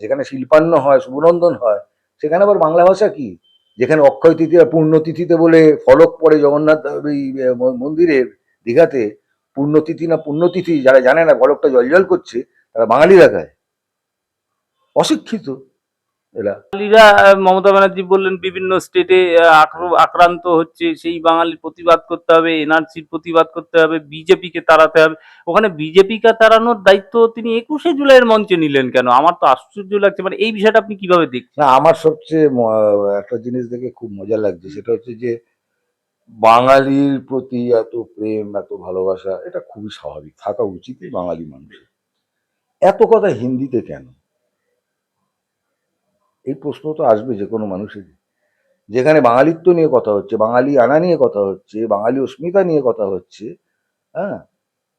যেখানে শিল্পান্ন হয়, শুভনন্দন হয়, সেখানে আবার বাংলা ভাষা কি? যেখানে অক্ষয় তিথি আর পূর্ণতিথিতে বলে ফলক পড়ে জগন্নাথ এই মন্দিরের দীঘাতে, পূর্ণতিথি না পূর্ণতিথি যারা জানে না ফলকটা জলজল করছে, তারা বাঙালি দেখায়। অশিক্ষিত। এরা বাঙালিরা মমতা ব্যানার্জি বললেন বিভিন্ন স্টেটে আক্রান্ত হচ্ছে। সেই বাঙালির প্রতিবাদ করতে হবে এনআরসির প্রতিবাদ করতে হবে বিজেপিকে তাড়াতে হবে। ওখানে বিজেপিকে তাড়ানোর দায়িত্ব তিনি একুশে জুলাইয়ের মঞ্চে নিলেন কেন? আমার তো আশ্চর্য লাগছে। মানে এই বিষয়টা আপনি কীভাবে দেখছেন? আমার সবচেয়ে একটা জিনিস দেখে খুব মজা লাগছে। সেটা হচ্ছে যে বাঙালির প্রতি এত প্রেম এত ভালোবাসা এটা খুবই স্বাভাবিক। থাকা উচিতই বাঙালি মানুষের। এত কথা হিন্দিতে কেন? এই প্রশ্ন তো আসবে যে কোনো মানুষেরই। যেখানে বাঙালিত্ব নিয়ে কথা হচ্ছে বাঙালি আনা নিয়ে কথা হচ্ছে বাঙালি অস্মিতা নিয়ে কথা হচ্ছে হ্যাঁ?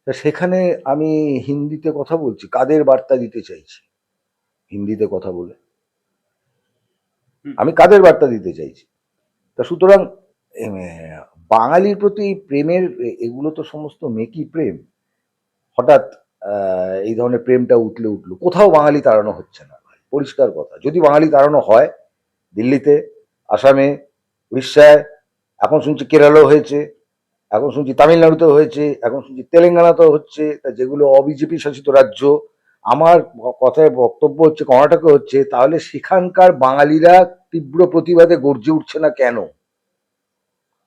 তা সেখানে আমি হিন্দিতে কথা বলছি কাদের বার্তা দিতে চাইছি? হিন্দিতে কথা বলে। আমি কাদের বার্তা দিতে চাইছি? তা সুতরাং বাঙালির প্রতি এই প্রেমের এগুলো তো সমস্ত মেকি প্রেম। হঠাৎ আহ, এই ধরনের প্রেমটা উঠলে উঠল। কোথাও বাঙালি তাড়ানো হচ্ছে না। পরিষ্কার কথা। যদি বাঙালি তাড়ানো হয়, দিল্লিতে, আসামে, উড়িষ্যায়, এখন শুনছি কেরালাও হয়েছে, এখন শুনছি তামিলনাড়ুতেও হয়েছে, এখন শুনছি তেলেঙ্গানাতেও হচ্ছে, তা যেগুলো অবিজেপি শাসিত রাজ্য, আমার কথায় বক্তব্য হচ্ছে, কর্ণাটকে হচ্ছে, তাহলে সেখানকার বাঙালিরা তীব্র প্রতিবাদে গর্জে উঠছে না কেন?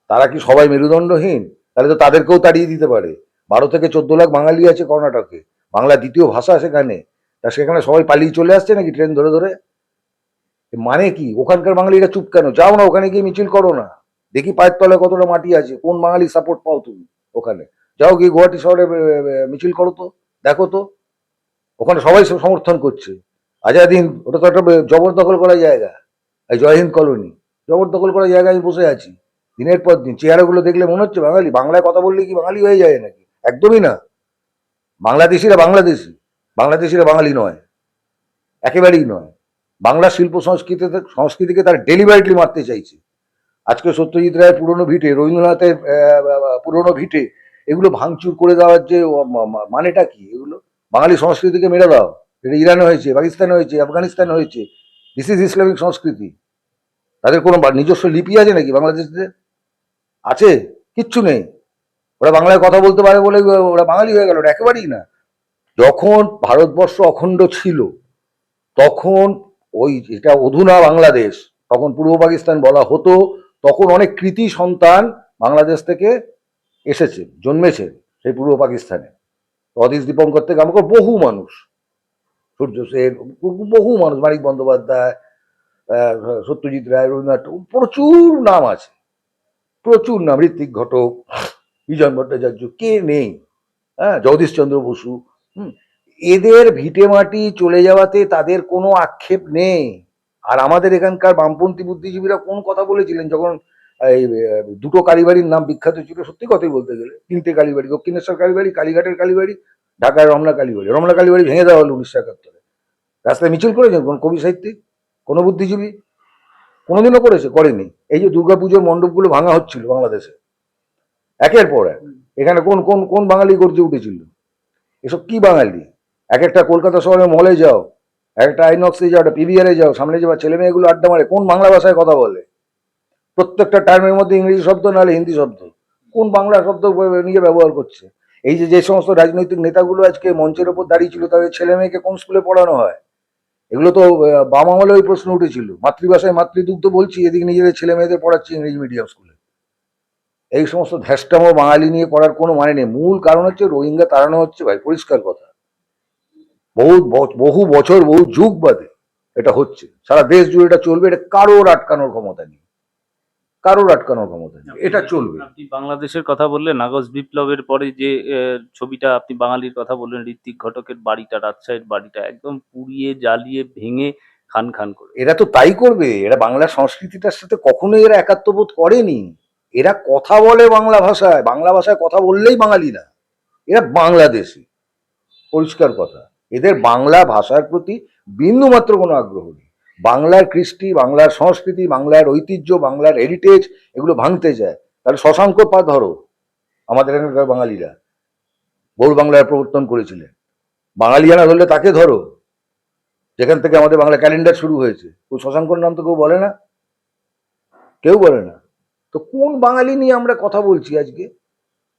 তারা কি সবাই মেরুদণ্ডহীন? তাহলে তো তাদেরকেও তাড়িয়ে দিতে পারে। বারো থেকে চোদ্দ লাখ বাঙালি আছে কর্ণাটকে। বাংলা দ্বিতীয় ভাষা সেখানে। তা সেখানে সবাই পালিয়ে চলে আসছে নাকি ট্রেন ধরে ধরে? মানে কি? ওখানকার বাঙালিরা চুপ কেন? যাও না ওখানে গিয়ে মিছিল করো না। দেখি পায়ের তলায় কতটা মাটি আছে। কোন বাঙালি সাপোর্ট পাও তুমি ওখানে? যাও গিয়ে গুয়াহাটি শহরে মিছিল করো তো। দেখো তো। ওখানে সবাই সমর্থন করছে। আজাদিন ওটা তো একটা জবরদখল করা জায়গা। এই জয় হিন্দ কলোনি। জবরদখল করা জায়গায় আমি বসে আছি। দিনের পর দিন। চেহারাগুলো দেখলে মনে হচ্ছে বাঙালি। বাংলায় কথা বললে কি বাঙালি হয়ে যায় নাকি? একদমই না। বাংলাদেশিরা বাংলাদেশি। বাংলাদেশিরা বাঙালি নয়, একেবারেই নয়। বাংলা শিল্প সংস্কৃতিতে, সংস্কৃতিকে তার ডেলিভারিটলি মারতে চাইছে। আজকে সত্যজিৎ রায়ের পুরনো ভিটে, রবীন্দ্রনাথের পুরনো ভিটে, এগুলো ভাঙচুর করে দেওয়ার যে মানেটা কি? এগুলো বাঙালি সংস্কৃতিকে মেরে দাও। এটা ইরানে হয়েছে, পাকিস্তানে হয়েছে, আফগানিস্তানে হয়েছে। দিস ইজ ইসলামিক সংস্কৃতি। তাদের কোনো নিজস্ব লিপি আছে নাকি বাংলাদেশে আছে, কিচ্ছু নেই। ওরা বাংলায় কথা বলতে পারে বলে, ওরা বাঙালি হয়ে গেল, ওরা একেবারেই না। যখন ভারতবর্ষ অখণ্ড ছিল, তখন ওই যেটা অধুনা বাংলাদেশ, তখন পূর্ব পাকিস্তান বলা হতো, তখন অনেক কৃতি সন্তান বাংলাদেশ থেকে এসেছে, জন্মেছে সেই পূর্ব পাকিস্তানে। অতীশ দীপঙ্কর থেকে আমাকে বহু মানুষ, সূর্য সেন, বহু মানুষ, মানিক বন্দ্যোপাধ্যায় সত্যজিৎ রায়, রবীন্দ্রনাথ প্রচুর নাম আছে। প্রচুর নাম ঋত্বিক ঘটক, বিজন ভট্টাচার্য, কে নেই? হ্যাঁ জগদীশ চন্দ্র বসু এদের ভিটে মাটি চলে যাওয়াতে তাদের কোনো আক্ষেপ নেই। আর আমাদের এখানকার বামপন্থী বুদ্ধিজীবীরা কোন কথা বলেছিলেন যখন এই দুটো কালীবাড়ির নাম বিখ্যাত ছিল? সত্যি কথাই বলতে গেলে। তিনটে কালীবাড়ি দক্ষিণেশ্বর কালীবাড়ি কালীঘাটের কালীবাড়ি ঢাকার রমনা কালীবাড়ি। রমনা কালীবাড়ি ভেঙে দেওয়া হলো উনিশশো একাত্তরে। রাস্তায় মিছিল করেছেন কোন কবি সাহিত্যিক? কোনো বুদ্ধিজীবী? কোনোদিনও করেছে করেনি। এই যে দুর্গাপুজোর মণ্ডপগুলো ভাঙা হচ্ছিল বাংলাদেশে। একের পর এক। এখানে কোন কোন কোন বাঙালি গর্জে উঠেছিল? এসব কি বাঙালি? এক একটা কলকাতা শহরে মলে যাও, এক একটা আইনক্সে যাও, একটা পিভিআরে যাও, সামনে যাওয়া ছেলে মেয়েগুলো আড্ডা মারে, কোন বাংলা ভাষায় কথা বলে? প্রত্যেকটা টার্মের মধ্যে ইংরেজি শব্দ, নাহলে হিন্দি শব্দ। কোন বাংলা শব্দ নিয়ে ব্যবহার করছে? এই যে যে সমস্ত রাজনৈতিক নেতাগুলো আজকে মঞ্চের ওপর দাঁড়িয়ে ছিল, তাদের ছেলে মেয়েকে কোন স্কুলে পড়ানো হয়? এগুলো তো বাম আমলে ওই প্রশ্ন উঠেছিল। মাতৃভাষায় মাতৃদুগ্ধ বলছি, এদিকে নিজেদের ছেলে মেয়েদের পড়াচ্ছি ইংরেজি মিডিয়াম স্কুলে এই সমস্ত ধ্যাসটাম বাঙালি নিয়ে পড়ার কোনো মানে নেই। মূল কারণ হচ্ছে রোহিঙ্গা তাড়ানো হচ্ছে ভাই পরিষ্কার কথা। বহু বহু বছর বহু যুগ বাদে এটা হচ্ছে। সারা দেশ জুড়ে এটা চলবে এটা কারোর আটকানোর ক্ষমতা নেই। কারোর আটকানোর ক্ষমতা নেই। এটা চলবে। আপনি বাংলাদেশের কথা বললেন আগস্ট বিপ্লবের পরে যে ছবিটা আপনি বাঙালির কথা বললেন ঋত্বিক ঘটকের বাড়িটা রাজশাহীর বাড়িটা একদম পুড়িয়ে জ্বালিয়ে ভেঙে খান খান করে। এরা তো তাই করবে। এরা বাংলা সংস্কৃতিটার সাথে কখনোই এরা একাত্মবোধ করেনি। এরা কথা বলে বাংলা ভাষায় বাংলা ভাষায় কথা বললেই বাঙালি না। এরা বাংলাদেশি। পরিষ্কার কথা। এদের বাংলা ভাষার প্রতি বিন্দু মাত্র কোনো আগ্রহ নেই। বাংলার কৃষ্টি, বাংলার সংস্কৃতি, বাংলার ঐতিহ্য, বাংলার হেরিটেজ এগুলো ভাঙতে যায় তাহলে শশাঙ্ক পা ধরো, আমাদের এখানকার বাঙালিরা। গৌর বাংলার প্রবর্তন করেছিলেন। বাঙালিয়ানা ধরলে তাকে ধরো। যেখান থেকে আমাদের বাংলা ক্যালেন্ডার শুরু হয়েছে। ওই শশাঙ্কর নাম তো কেউ বলে না। কেউ বলে না। তো কোন বাঙালি নিয়ে আমরা কথা বলছি আজকে?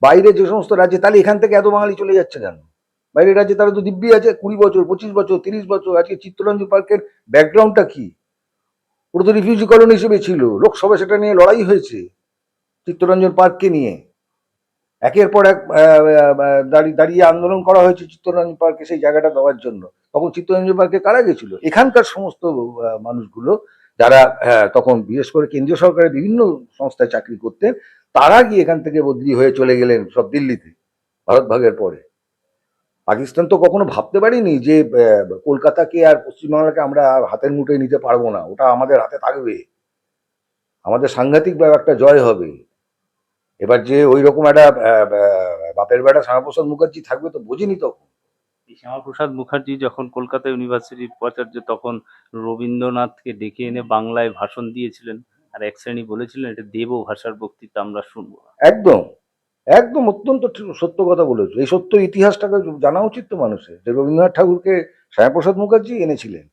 বাইরে যে সমস্ত রাজ্যে, তাহলে এখান থেকে এত বাঙালি চলে যাচ্ছে কেন? বাইরের রাজ্যে তারা তো দিব্যি আছে, কুড়ি বছর, পঁচিশ বছর, তিরিশ বছর, আজকে চিত্তরঞ্জন পার্কের ব্যাকগ্রাউন্ডটা কি? ওটা তো রিফিউজি কলোনি হিসেবে ছিল, লোকসভা সেটা নিয়ে লড়াই হয়েছে চিত্তরঞ্জন পার্ককে নিয়ে। একের পর এক দাঁড়িয়ে আন্দোলন করা হয়েছে চিত্তরঞ্জন পার্কে সেই জায়গাটা দেওয়ার জন্য। তখন চিত্তরঞ্জন পার্কে কারা গেছিল? এখানকার সমস্ত মানুষগুলো যারা আহ, তখন বিশেষ করে কেন্দ্রীয় সরকারের বিভিন্ন সংস্থায় চাকরি করতেন তারা গিয়ে এখান থেকে বদলি হয়ে চলে গেলেন সব দিল্লিতে ভারত ভাগের পরে। পাকিস্তান তো কখনো ভাবতে পারিনি যে কলকাতাকে আর পশ্চিমবাংলাকে আমরা হাতের মুঠোয় নিতে পারব না ওটা আমাদের হাতে থাকবে। আমাদের সাংঘাতিক একটা জয় হবে। এবার যে ওই রকম একটা বাপের বেটা শ্যামাপ্রসাদ মুখার্জি থাকবে তো বোঝিনি তখন। শ্যামাপ্রসাদ মুখার্জি যখন কলকাতা ইউনিভার্সিটির উপাচার্য, তখন রবীন্দ্রনাথকে ডেকে এনে বাংলায় ভাষণ দিয়েছিলেন আর এক শ্রেণি বলেছিলেন, এটা দেব ভাষার বক্তৃতা, আমরা শুনব একদম একদম অত্যন্ত সত্য কথা বলেছ। এই সত্য ইতিহাসটাকে জানা উচিত তো মানুষের যে রবীন্দ্রনাথ ঠাকুরকে শ্যামাপ্রসাদ মুখার্জি এনেছিলেন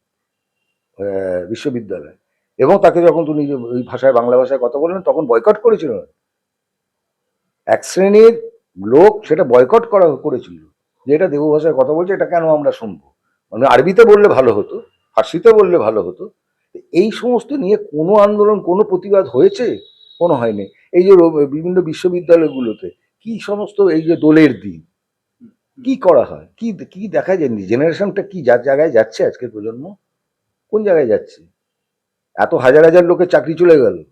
বিশ্ববিদ্যালয়ে। এবং তাকে যখন যে ওই ভাষায়, বাংলা ভাষায় কথা বললেন, তখন বয়কট করেছিল এক শ্রেণির লোক সেটা বয়কট করা, করেছিল। যে এটা দেব ভাষায় কথা বলছে, এটা কেন আমরা শুনব? মানে আরবিতে বললে ভালো হতো, ফার্সিতে বললে ভালো হতো। এই সমস্ত নিয়ে কোনো আন্দোলন, কোনো প্রতিবাদ হয়েছে? কোনো হয়নি। এই যে বিভিন্ন বিশ্ববিদ্যালয়গুলোতে কি সমস্ত এই যে দোলের দিন? কি করা হয়? কি কি দেখা যায়? জেনারেশনটা কি যার জায়গায় যাচ্ছে আজকের প্রজন্ম? কোন জায়গায় যাচ্ছে? এত হাজার হাজার লোকের চাকরি চলে গেল।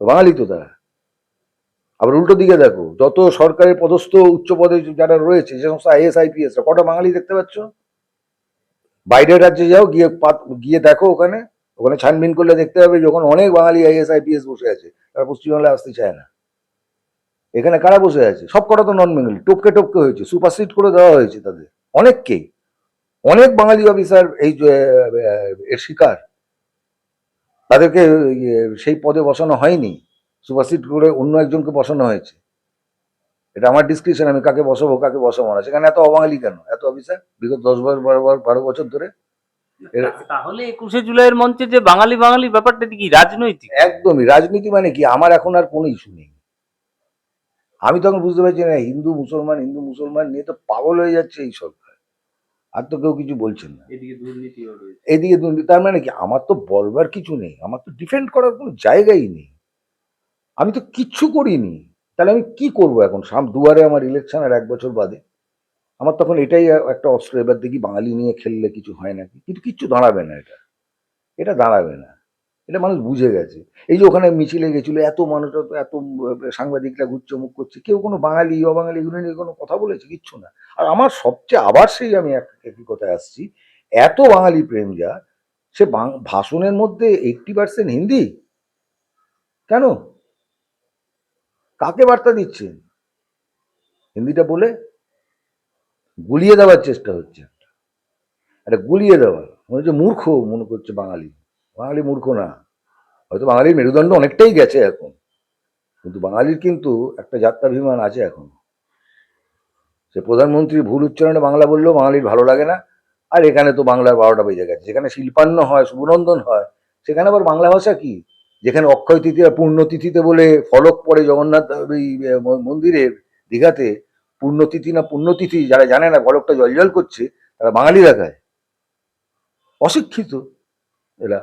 বাঙালি তো তারা। আবার উল্টো দিকে দেখো যত সরকারের পদস্থ উচ্চ পদে যারা রয়েছে যে সমস্ত আইএস আইপিএস কটা বাঙালি দেখতে পাচ্ছ? বাইরের রাজ্যে যাও গিয়ে গিয়ে দেখো ওখানে ওখানে ছানবিন করলে দেখতে হবে যখন অনেক বাঙালি আইএস আইপিএস বসে আছে তারা পশ্চিমবাংলায় আসতে চায় না। এখানে কারা বসে আছে? সব কটা তো নন বেঙ্গলি টপকে টপকে হয়েছে সুপারসিড করে দেওয়া হয়েছে তাদের অনেককেই। অনেক বাঙালি অফিসার এই এর শিকার তাদেরকে ইয়ে, সেই পদে বসানো হয়নি। সুপারসিড করে অন্য একজনকে বসানো হয়েছে। এটা আমার ডিসক্রিপশন আমি কাকে বসাবো কাকে বসাবো না। সেখানে এত অবাঙালি কেন? এত অফিসার? বিগত দশ বছর বারো বার- বারো বছর ধরে? তাহলে একুশে জুলাইয়ের মঞ্চে যে বাঙালি বাঙালি ব্যাপারটা কি রাজনৈতিক? একদমই। রাজনীতি মানে কি? আমার এখন আর কোনো ইস্যু নেই। আমি তখন বুঝতে পারছি না হিন্দু মুসলমান হিন্দু মুসলমান নিয়ে তো পাগল হয়ে যাচ্ছে এই সরকার। আর তো কেউ কিছু বলছেন না। এদিকে এদিকে দুর্নীতি তার মানে কি? আমার তো বলবার কিছু নেই। আমার তো ডিফেন্ড করার কোনো জায়গাই নেই। আমি তো কিচ্ছু করিনি। তাহলে আমি কি করব এখন? সাম, দুয়ারে আমার ইলেকশন আর এক বছর বাদে। আমার তখন এটাই একটা অস্ত্র। এবার দেখি বাঙালি নিয়ে খেললে কিছু হয় নাকি? কিন্তু কিচ্ছু দাঁড়াবে না এটা। এটা দাঁড়াবে না। এটা মানুষ বুঝে গেছে। এই যে ওখানে মিছিলে গেছিল, এত মানুষ, এত সাংবাদিকরা ঘুরছে মুখ করছে। কেউ কোনো বাঙালি, অবাঙালি এগুলো নিয়ে কোনো কথা বলেছে? কিচ্ছু না। আর আমার সবচেয়ে আবার সেই আমি এক, একই কথায় আসছি। এত বাঙালি প্রেম যা, সে ভাষণের মধ্যে এইটটি পার্সেন্ট হিন্দি? কেন? কাকে বার্তা দিচ্ছেন? হিন্দিটা বলে গুলিয়ে দেওয়ার চেষ্টা হচ্ছে একটা। গুলিয়ে দেওয়া। মনে হচ্ছে মূর্খ, মনে করছে বাঙালি। বাঙালি মূর্খ না। হয়তো বাঙালির মেরুদণ্ড অনেকটাই গেছে এখন। কিন্তু বাঙালির কিন্তু একটা যাত্রাভিমান আছে এখন। সে প্রধানমন্ত্রী ভুল উচ্চারণে বাংলা বললেও বাঙালির ভালো লাগে না। আর এখানে তো বাংলার বারোটা বেজে গেছে। যেখানে শিল্পান্ন হয়, শুভনন্দন হয়, সেখানে আবার বাংলা ভাষা কি? যেখানে অক্ষয় তিথি আর পূর্ণতিথিতে বলে ফলক পড়ে জগন্নাথ এই মন্দিরের দীঘাতে, পূর্ণতিথি না পূর্ণতিথি যারা জানে না ফলকটা জলজল করছে, তারা বাঙালি দেখায়। অশিক্ষিত এরা।